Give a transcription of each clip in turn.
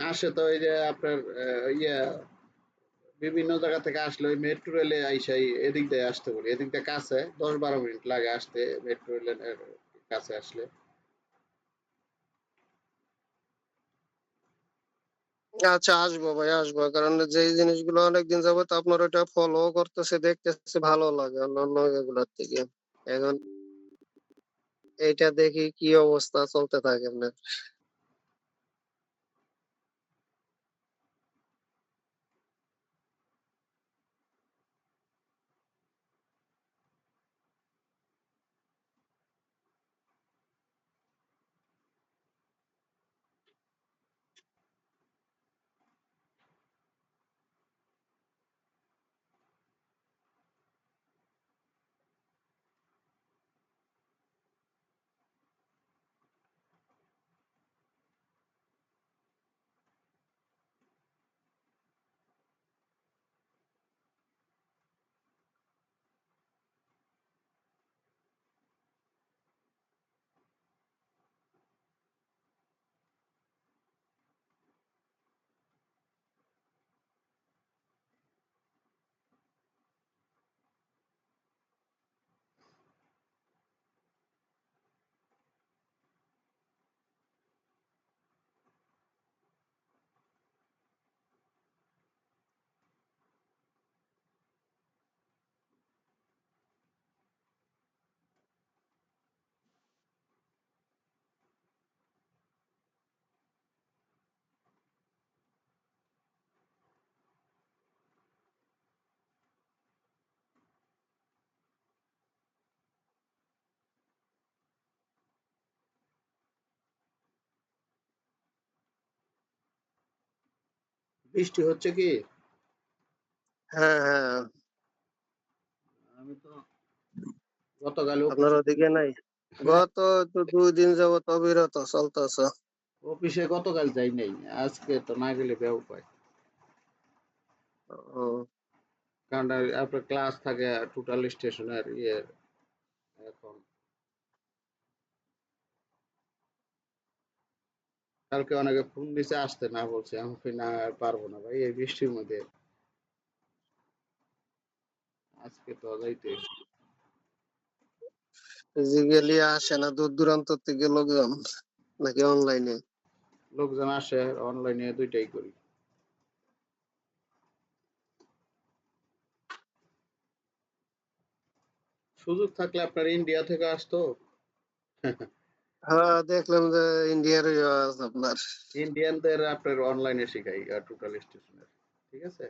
আসে তো এই যে আপনার ইয়া, বিভিন্ন জায়গা থেকে আসলে ওই মেট্রো রেলে আইসাই এদিক দিয়ে আসতে বলি। এদিক দিয়ে কাছে দশ বারো মিনিট লাগে আসতে মেট্রো রেলের কাছে আসলে। আচ্ছা আসব ভাই, আসব। কারণ যে জিনিসগুলো অনেকদিন যাবত আপনার ওটা ফলো করতেছে, দেখতেছে, ভালো লাগে অন্যান্য এগুলোর থেকে। এখন এইটা দেখি কি অবস্থা চলতে থাকে আপনার। বৃষ্টি হচ্ছে কি? হ্যাঁ হ্যাঁ। আমি তো গতকাল আপনার ওদিকে নাই? গত তো দুই দিন যাবত অবিরত চলতেছে। অফিসে গতকাল যাই নাই আজকে তো না গেলে বেউ ও, কারণ আপনার ক্লাস থাকে টোটাল স্টেশনের ইয়ে এখন। কালকে অনেকে ফোন দিছে আসতে না বলছে আমি না আর পারব না ভাই এই বৃষ্টির মধ্যে। আজকে তো যাইতে ফিজিক্যালি আসে না দূর দূরান্ত থেকে লোকজন? নাকি অনলাইনে লোকজন আসে অনলাইনে দুইটাই করি। সুযোগ থাকলে আপনার ইন্ডিয়া থেকে আসতো। হ্যাঁ দেখলাম যে ইন্ডিয়ার আছে আপনার। ইন্ডিয়ানদের আপনার অনলাইনে শেখাই টোটাল স্টেশনের ঠিক আছে?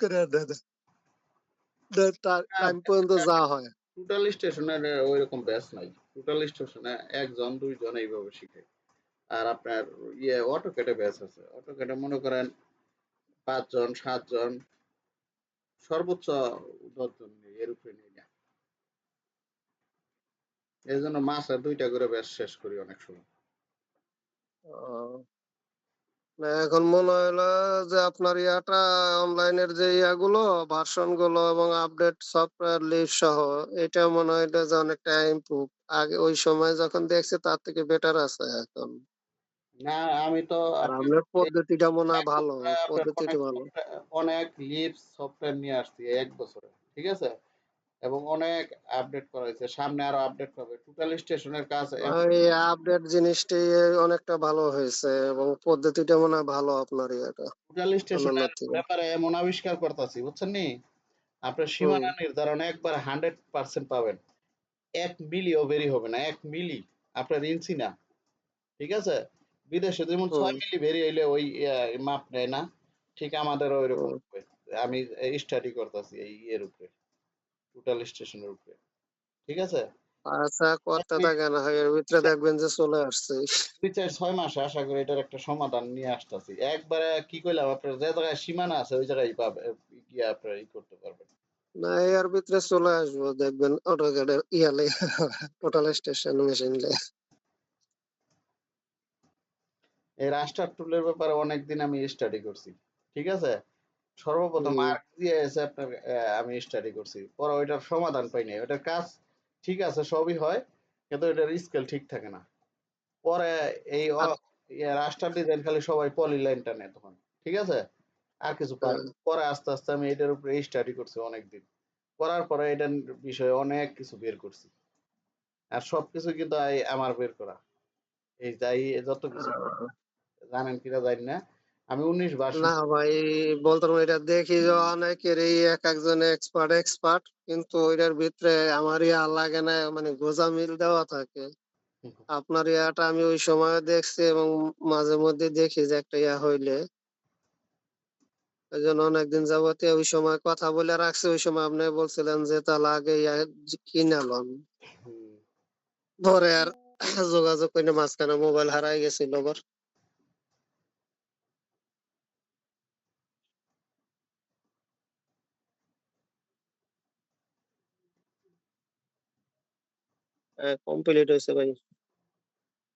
করে দাদা টাইম পর্যন্ত যা হয়। টোটাল স্টেশনের ওই রকম ব্যাচ নাই। টোটাল স্টেশনে একজন দুইজন এইভাবে শিখাই। আর আপনার ইয়ে অটোকেটে ব্যাচ আছে। অটোকেটে মনে করেন পাঁচজন সাতজন সর্বোচ্চ দশজন এর উপরে এই জন্য মাসে দুইটা করে ব্যাচ শেষ করি অনেক সময়। এখন মনে হলো যে আপনার ইয়াটা অনলাইনের যে ইয়াগুলো ভার্সনগুলো এবং আপডেট সফটওয়্যার লিস্ট সহ এটা মনে হয় যে অনেকটা ইমপ্রুভ আগে ওই সময় যখন দেখছি তার থেকে বেটার আছে এখন। না আমি তো আর আপনার পদ্ধতিটা মনে হয় ভালো পদ্ধতিটা ভালো। অনেক লিপস সফটওয়্যার নিয়ে আসছি এক বছরে ঠিক আছে? এবং অনেক আপডেট করা হয়েছে। সামনে আরও আপডেট হবে। টোটাল স্টেশনের কাজ ওই আপডেট জিনিসটি অনেকটা ভালো হয়েছে এবং পদ্ধতিটা মনে হয় ভালো আপনার ইয়েটা টোটাল স্টেশনের ব্যাপারে এমন আবিষ্কার করতেছি বুঝছেন নি? আপনার সীমানা নির্ধারণ একবার হান্ড্রেড পার্সেন্ট পাবেন। এক মিলিও বেরি হবে না এক মিলি। আপনার ইঞ্চি না ঠিক আছে? বিদেশে যেমন। ছয় মিলি বেরি হইলে ওই মাপ নেয় না ঠিক আমাদের ওই রকম আমি স্টাডি করতেছি এই এর উপরে। টোটাল স্টেশনের উপরে। ঠিক আছে? আচ্ছা করতে থাকেন এর ভিতরে দেখবেন যে চলে আসছে। দুই চার ছয় মাসে আশা করি এটার একটা সমাধান নিয়ে আসতেছি। একবারে কি কইলাম আপনার যে জায়গায় সীমানা আছে ওই জায়গায় পাবে গিয়ে আপনার ই করতে পারবেন। না এর ভিতরে চলে আসব দেখবেন অটোক্যাডের ইয়ালে টোটাল স্টেশন মেশিন লে। এই রাস্টার টুলের ব্যাপারে অনেকদিন আমি স্টাডি করছি। ঠিক আছে? সর্বপ্রথম হুম। দিয়ে এসে আপনার আমি স্টাডি করছি। পরে ওইটার সমাধান পাই নাই। ওইটার কাজ ঠিক আছে সবই হয় কিন্তু এটার স্কেল ঠিক থাকে না। পরে এই ইয়ে রাস্টার ডিজাইন খালি সবাই পলি লাইনটা নেয় তখন ঠিক আছে? আর কিছু পারে পরে আস্তে আস্তে আমি এটার উপরে স্টাডি করছি অনেকদিন। করার পরে এটার বিষয়ে অনেক কিছু বের করছি। আর সবকিছু কিন্তু আমার বের করা। এই যাই যত কিছু জানেন কিনা জানি না। আমি উনিশ বার না ভাই বলতে পারব এটা দেখি যে অনেকেরই এক একজন এক্সপার্ট এক্সপার্ট কিন্তু ওইটার ভিতরে আমার ইয়া লাগে না মানে গোজা মিল দেওয়া থাকে। আপনার ইয়াটা আমি ওই সময় দেখছি এবং মাঝে মধ্যে দেখি যে একটা ইয়া হইলে। জন্য অনেকদিন যাবত ওই সময় কথা বলে রাখছি ওই সময় আপনি বলছিলেন যে তাহলে আগে ইয়া কিনা লন। পরে আর যোগাযোগ করে মাঝখানে মোবাইল হারাই গেছিল আবার কমপ্লিট হয়েছে ভাই